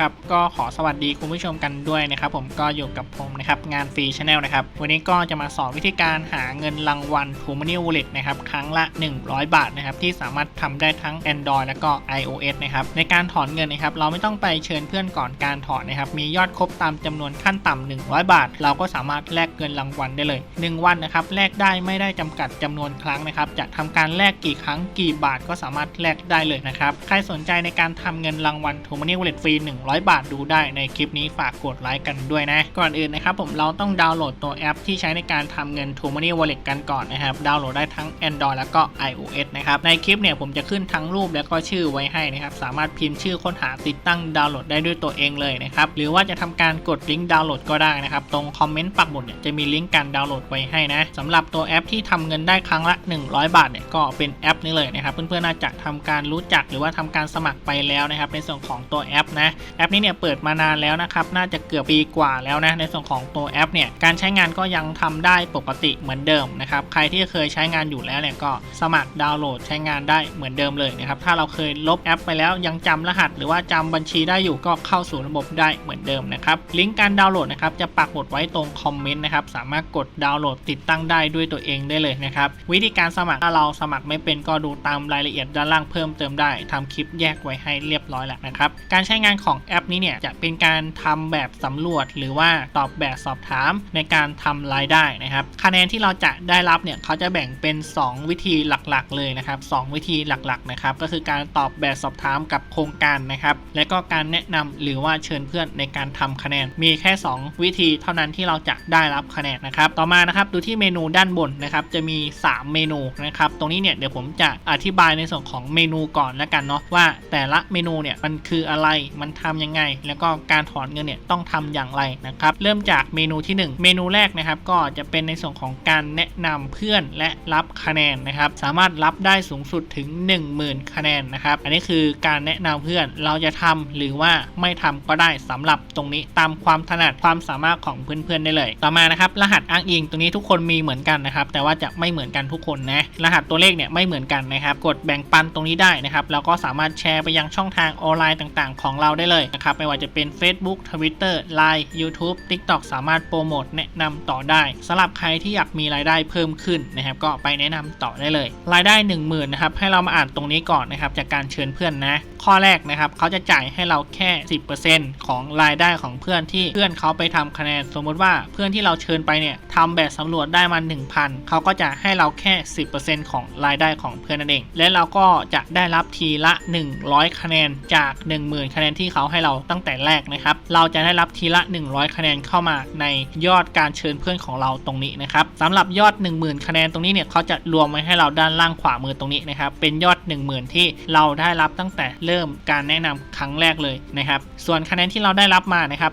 ครับก็ขอสวัสดีคุณผู้ชมกันด้วยนะครับผมก็อยู่กับผมนะครับงานฟรีชาแนลนะครับวันนี้ก็จะมาสอนวิธีการหาเงินรางวัล t o m o n e y Wallet นะครับครั้งละ 100 บาทนะครับที่สามารถทำได้ทั้ง Android แล้วก็ iOS นะครับในการถอนเงินนะครับเราไม่ต้องไปเชิญเพื่อนก่อนการถอนนะครับมียอดครบตามจำนวนขั้นต่ำ100 บาท เราก็สามารถแลกเงินรางวัลได้เลย 1 วันนะครับแลกได้ไม่ได้จำกัดจำนวนครั้งนะครับจะทำการแลกกี่ครั้งกี่บาทก็สามารถแลกได้เลยนะครับใครสนใจในการทำเงินรางวัล t o m o n e y Wallet ฟรี100 บาทดูได้ในคลิปนี้ฝากกดไลค์กันด้วยนะ ก่อนอื่นนะครับผมเราต้องดาวน์โหลดตัวแอปที่ใช้ในการทำเงิน t o m o n e y Wallet กันก่อนนะครับ ดาวน์โหลดได้ทั้ง Android แล้วก็ iOS นะครับ ในคลิปเนี่ยผมจะขึ้นทั้งรูปแล้วก็ชื่อไว้ให้นะครับ สามารถพิมพ์ชื่อค้นหาติดตั้งดาวน์โหลดได้ด้วยตัวเองเลยนะครับ หรือว่าจะทำการกดลิงก์ดาวน์โหลดก็ได้นะครับ ตรงคอมเมนต์ปักหมุดเนี่ยจะมีลิงก์การดาวน์โหลดไว้ให้นะสำหรับตัวแอปที่ทำเงินได้ครั้งละ 100 บาทเนี่ยก็เป็นแอปนี้เลยนะครับ เพื่อนๆน่าจะทำการรู้จักหรือว่าทำการสมัครไปแล้วนะครับในส่วนของตัวแอปนะแอปนี้เนี่ยเปิดมานานแล้วนะครับ น่าจะเกือบปีกว่าแล้วนะ ในส่วนของตัวแอปเนี่ย การใช้งานก็ยังทำได้ปกติเหมือนเดิมนะครับ ใครที่เคยใช้งานอยู่แล้วเนี่ยก็สมัครดาวน์โหลดใช้งานได้เหมือนเดิมเลยนะครับ ถ้าเราเคยลบแอปไปแล้วยังจำรหัส หรือว่าจำบัญชีได้อยู่ก็เข้าสู่ระบบได้เหมือนเดิมนะครับ ลิงก์การดาวน์โหลดนะครับจะปักหมุดไว้ตรงคอมเมนต์นะครับ สามารถกดดาวน์โหลดติดตั้งได้ด้วยตัวเองได้เลยนะครับ วิธีการสมัครถ้าเราสมัครไม่เป็นก็ดูตามรายละเอียดด้านล่างเพิ่มเติมได้ทำคลิปแยกไว้ให้เรียบร้อยแล้วนะครับ การใช้งานของแอปนี้เนี่ยจะเป็นการทำแบบสำรวจ หรือว่าตอบแบบสอบถามในการทำรายได้นะครับ คะแนนที่เราจะได้รับเนี่ยเขาจะแบ่งเป็น 2 วิธีหลักๆ เลยนะครับสองวิธีหลักๆนะครับก็คือการตอบแบบสอบถามกับโครงการนะครับ และก็การแนะนำหรือว่าเชิญเพื่อนในการทำคะแนนมีแค่ 2 วิธีเท่านั้นที่เราจะได้รับคะแนนนะครับ ต่อมานะครับดูที่เมนูด้านบนนะครับจะมี 3 เมนูนะครับตรงนี้เนี่ยเดี๋ยวผมจะอธิบายในส่วนของเมนูก่อนแล้วกันเนาะว่าแต่ละเมนูเนี่ยมันคืออะไรมันทำยังไง แล้วก็การถอนเงินเนี่ยต้องทำอย่างไรนะครับ เริ่มจากเมนูที่ 1 เมนูแรกนะครับ ก็จะเป็นในส่วนของการแนะนำเพื่อนและรับคะแนนนะครับ สามารถรับได้สูงสุดถึง 10,000 คะแนนนะครับ อันนี้คือการแนะนำเพื่อนเราจะทำหรือว่าไม่ทำก็ได้สำหรับตรงนี้ตามความถนัดความสามารถของเพื่อนๆได้เลย ต่อมานะครับ รหัสอ้างอิงตรงนี้ทุกคนมีเหมือนกันนะครับ แต่ว่าจะไม่เหมือนกันทุกคนนะรหัสตัวเลขเนี่ยไม่เหมือนกันนะครับ กดแบ่งปันตรงนี้ได้นะครับแล้วก็สามารถแชร์ไปยังช่องทางออนไลน์ต่าง ๆ ของเราได้เลยนะครับ ไม่ว่าจะเป็น Facebook Twitter Line YouTube TikTok สามารถโปรโมทแนะนำต่อได้สำหรับใครที่อยากมีรายได้เพิ่มขึ้นนะครับ ก็ไปแนะนำต่อได้เลย รายได้ 1 0,000นะครับให้เรามาอ่านตรงนี้ก่อนนะครับจากการเชิญเพื่อนนะ ข้อแรกนะครับเขาจะจ่ายให้เราแค่ 10%ของรายได้ของเพื่อนที่เพื่อนเขาไปทำคะแนน สมมุติว่าเพื่อนที่เราเชิญไปเนี่ยทำแบบสำรวจได้มา 1,000เขาก็จะให้เราแค่ 10%ของรายได้ของเพื่อนนั่นเอง และเราก็จะได้รับทีละ 100 คะแนนจาก 10,000 คะแนนที่เขาให้เราตั้งแต่แรกนะครับ เราจะได้รับทีละ 100 คะแนนเข้ามาในยอดการเชิญเพื่อนของเราตรงนี้นะครับสำหรับยอด 10,000 คะแนนตรงนี้เนี่ยเขาจะรวมไว้ให้เราด้านล่างขวามือตรงนี้นะครับเป็นยอด 10,000 ที่เราได้รับตั้งแต่เริ่มการแนะนำครั้งแรกเลยนะครับส่วนคะแนนที่เราได้รับมานะครับ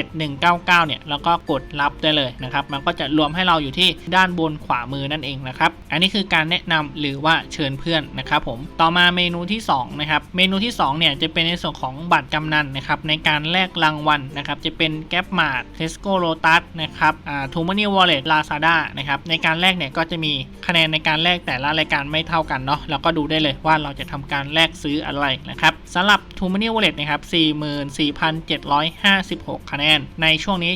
17199 เนี่ยเราก็กดรับได้เลยนะครับมันก็จะรวมให้เราอยู่ที่ด้านบนขวามือนั่นเองนะครับอันนี้คือการแนะนำหรือว่าเชิญเพื่อนนะครับผมต่อมาเมนูที่2นะครับเมนูที่2เนี่ยจะเป็นในส่วนของบัตรกำนันนะครับในการแลกรางวัลนะครับจะเป็นแก p มาร์ทเทสโก้โ t ตัสนะครับอ่าทูมานี่วอลเล็ตลาซาด้านะครับในการแลกเนี่ยก็จะมีคะแนนในการแลกแต่ละรายการไม่เท่ากันเนาะเราก็ดูได้เลยว่าเราจะทำการแลกซื้ออะไรนะครับ สำหรับ t o m o n e y Wallet นะครับ44,756 คะแนน ในช่วงนี้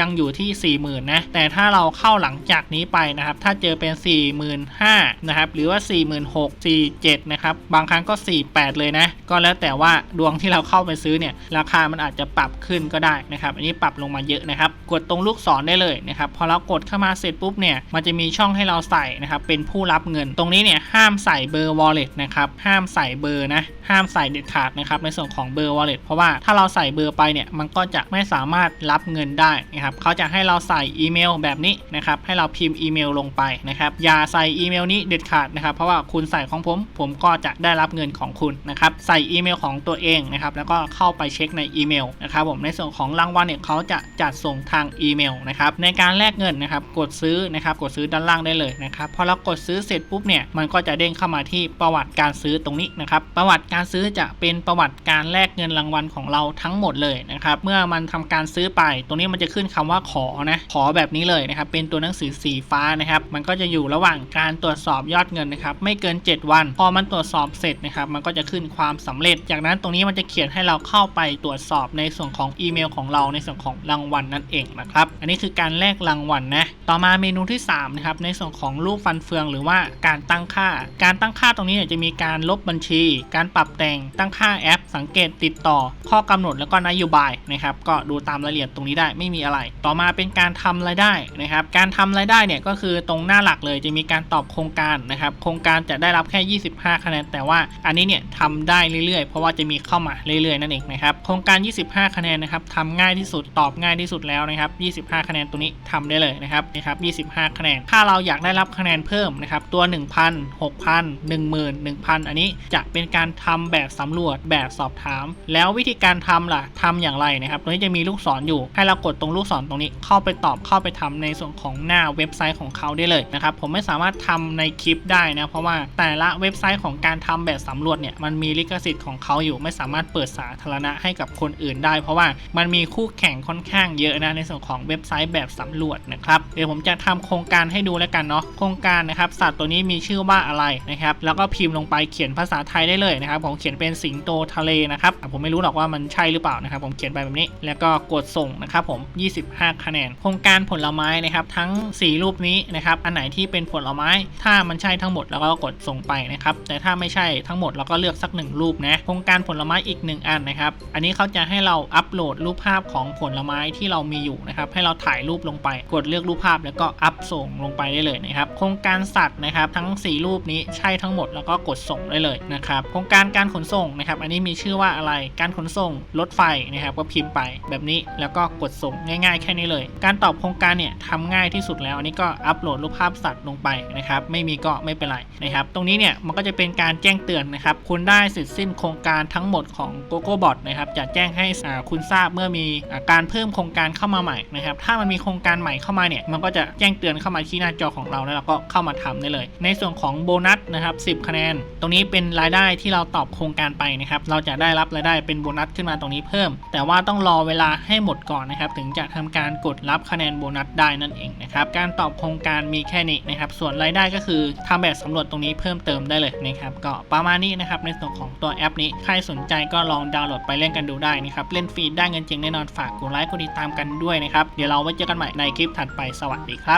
ยังอยู่ที่ 40,000 นะ แต่ถ้าเราเข้าหลังจากนี้ไปนะครับ ถ้าเจอเป็น 45,000นะครับ หรือว่า 46,000 47นะครับ บางครั้งก็ 48 เลยนะ ก็แล้วแต่ว่าดวงที่เราเข้าไปซื้อเนี่ย ราคามันอาจจะปรับขึ้นก็ได้นะครับ อันนี้ปรับลงมาเยอะนะครับ กดตรงลูกศรได้เลยนะครับ พอเรากดเข้ามาเสร็จปุ๊บเนี่ย มันจะมีช่องให้เราใส่นะครับ เป็นผู้รับเงิน ตรงนี้เนี่ยห้ามใส่เบอร์ wallet นะครับ ห้ามใส่เบอร์นะ ห้ามใส่เด็ดขาดนะครับในส่วนของเบอร์ wallet เพราะว่าถ้าเราใส่เบอร์ไปเนี่ยมันก็จะไม่สามารถรับเงินได้นะครับเขาจะให้เราใส่อีเมลแบบนี้นะครับให้เราพิมพ์อีเมลลงไปนะครับอย่าใส่อีเมลนี้เด็ดขาดนะครับเพราะว่าคุณใส่ของผมผมก็จะได้รับเงินของคุณนะครับใส่อีเมลของตัวเองนะครับแล้วก็เข้าไปเช็คในอีเมลนะครับผมในส่วนของรางวัลเนี่ยเขาจะจัดส่งทางอีเมลนะครับในการแลกเงินนะครับกดซื้อนะครับกดซื้อด้านล่างได้เลยนะครับพอเรากดซื้อเสร็จปุ๊บเนี่ยมันก็จะเด้งเข้ามาที่ประวัติการซื้อตรงนี้นะครับประวัติการซื้อจะเป็นประวัติการแลกเงินรางวัลของเราทั้งหมดเลยนะครับ เมื่อมันทำการซื้อไป ตรงนี้มันจะขึ้นคำว่าขอนะขอแบบนี้เลยนะครับ เป็นตัวหนังสือสีฟ้านะครับ มันก็จะอยู่ระหว่างการตรวจสอบยอดเงินนะครับ ไม่เกิน 7 วัน พอมันตรวจสอบเสร็จนะครับ มันก็จะขึ้นความสำเร็จ จากนั้นตรงนี้มันจะเขียนให้เราเข้าไปตรวจสอบในส่วนของอีเมลของเราในส่วนของรางวัลนั่นเองนะครับ อันนี้คือการแลกรางวัลนะ ต่อมาเมนูที่3นะครับ ในส่วนของรูปฟันเฟืองหรือว่าการตั้งค่า การตั้งค่าตรงนี้จะมีการลบบัญชี การปรับแต่งตั้งค่าแอป สังเกตติดต่อ ข้อกำหนดแล้วก็นโยบายนะครับก็ดูตามรายละเอียดตรงนี้ได้ไม่มีอะไร ต่อมาเป็นการทำรายได้นะครับการทำรายได้เนี่ยก็คือตรงหน้าหลักเลยจะมีการตอบโครงการนะครับโครงการจะได้รับแค่ 25 คะแนน แต่ว่าอันนี้เนี่ยทำได้เรื่อยๆ เพราะว่าจะมีเข้ามาเรื่อยๆนั่นเองนะครับโครงการ 25 คะแนนนะครับทำง่ายที่สุดตอบง่ายที่สุดแล้วนะครับ 25 คะแนนตัวนี้ทำได้เลยนะครับนะครับ 25 คะแนน ถ้าเราอยากได้รับคะแนนเพิ่มนะครับตัว 1,000 6,000 10,000 1,000 อันนี้จะเป็นการทำแบบสำรวจแบบสอบถาม แล้ววิธีการทำล่ะทำอย่างไรนะครับตรงนี้จะมีลูกศรอยู่ ให้เรากดตรงลูกศรตรงนี้เข้าไปตอบเข้าไปทำในส่วนของหน้าเว็บไซต์ของเขาได้เลยนะครับผมไม่สามารถทำในคลิปได้นะเพราะว่าแต่ละเว็บไซต์ของการทำแบบสำรวจเนี่ยมันมีลิขสิทธิ์ของเขาอยู่ไม่สามารถเปิดสาธารณะให้กับคนอื่นได้ เพราะว่ามันมีคู่แข่งค่อนข้างเยอะนะในส่วนของเว็บไซต์แบบสำรวจนะครับเดี๋ยวผมจะทำโครงการให้ดูแล้วกันเนาะโครงการนะครับสัตว์ตัวนี้มีชื่อว่าอะไรนะครับแล้วก็พิมพ์ลงไปเขียนภาษาไทยได้เลยนะครับผมเขียนเป็นสิิงโตทะเลนะครับผมไม่รู้หรอกว่ามันใช่หรือเปล่านะครับ ผมเขียนไปแบบนี้ แล้วก็กดส่งนะครับผม 25 คะแนน โครงการผลไม้นะครับ ทั้ง 4 รูปนี้นะครับ อันไหนที่เป็นผลไม้ ถ้ามันใช่ทั้งหมดเราก็กดส่งไปนะครับ แต่ถ้าไม่ใช่ทั้งหมดเราก็เลือกสักหนึ่งรูปนะ โครงการผลไม้อีกหนึ่งอันนะครับ อันนี้เขาจะให้เราอัปโหลดรูปภาพของผลไม้ที่เรามีอยู่นะครับ ให้เราถ่ายรูปลงไป กดเลือกรูปภาพแล้วก็อัปส่งลงไปได้เลยนะครับ โครงการสัตว์นะครับ ทั้ง 4 รูปนี้ใช่ทั้งหมดแล้วก็กดส่งได้เลยนะครับ โครงการการขนส่งนะครับ อันนี้มีชื่อว่าอะไร การขนส่งรถไฟนะครับ ก็พิมพ์ไปแบบนี้ แล้วก็กดส่งง่ายๆ แค่นี้เลย การตอบโครงการเนี่ยทำง่ายที่สุดแล้ว อันนี้ก็อัปโหลดรูปภาพสัตว์ลงไปนะครับ ไม่มีก็ไม่เป็นไรนะครับ ตรงนี้เนี่ยมันก็จะเป็นการแจ้งเตือนนะครับ คุณได้เสร็จสิ้นโครงการทั้งหมดของ g o g o b o t นะครับ จะแจ้งให้อ่าคุณทราบเมื่อมีอาการเพิ่มโครงการเข้ามาใหม่นะครับ ถ้ามันมีโครงการใหม่เข้ามาเนี่ย มันก็จะแจ้งเตือนเข้ามาที่หน้าจอของเราแล้วเราก็เข้ามาทำได้เลย ในส่วนของโบนัสนะครับ10 คะแนน ตรงนี้เป็นรายได้ที่เราตอบโครงการไปนะครับเราจะได้รับรายได้เป็นโบนัสขึ้นมาตรงนี้เพิ่ม แต่ว่าต้องรอเวลาให้หมดก่อนนะครับถึงจะทำการกดรับคะแนนโบนัสได้นั่นเองนะครับการตอบโครงการมีแค่นี้นะครับส่วนรายได้ก็คือทำแบบสำรวจตรงนี้เพิ่มเติมได้เลยนะครับก็ประมาณนี้นะครับในส่วนของตัวแอปนี้ใครสนใจก็ลองดาวน์โหลดไปเล่นกันดูได้นะครับเล่นฟรีได้เงินจริงแน่นอนฝากกดไลค์กดติดตามกันด้วยนะครับเดี๋ยวเราไว้เจอกันใหม่ในคลิปถัดไปสวัสดีครับ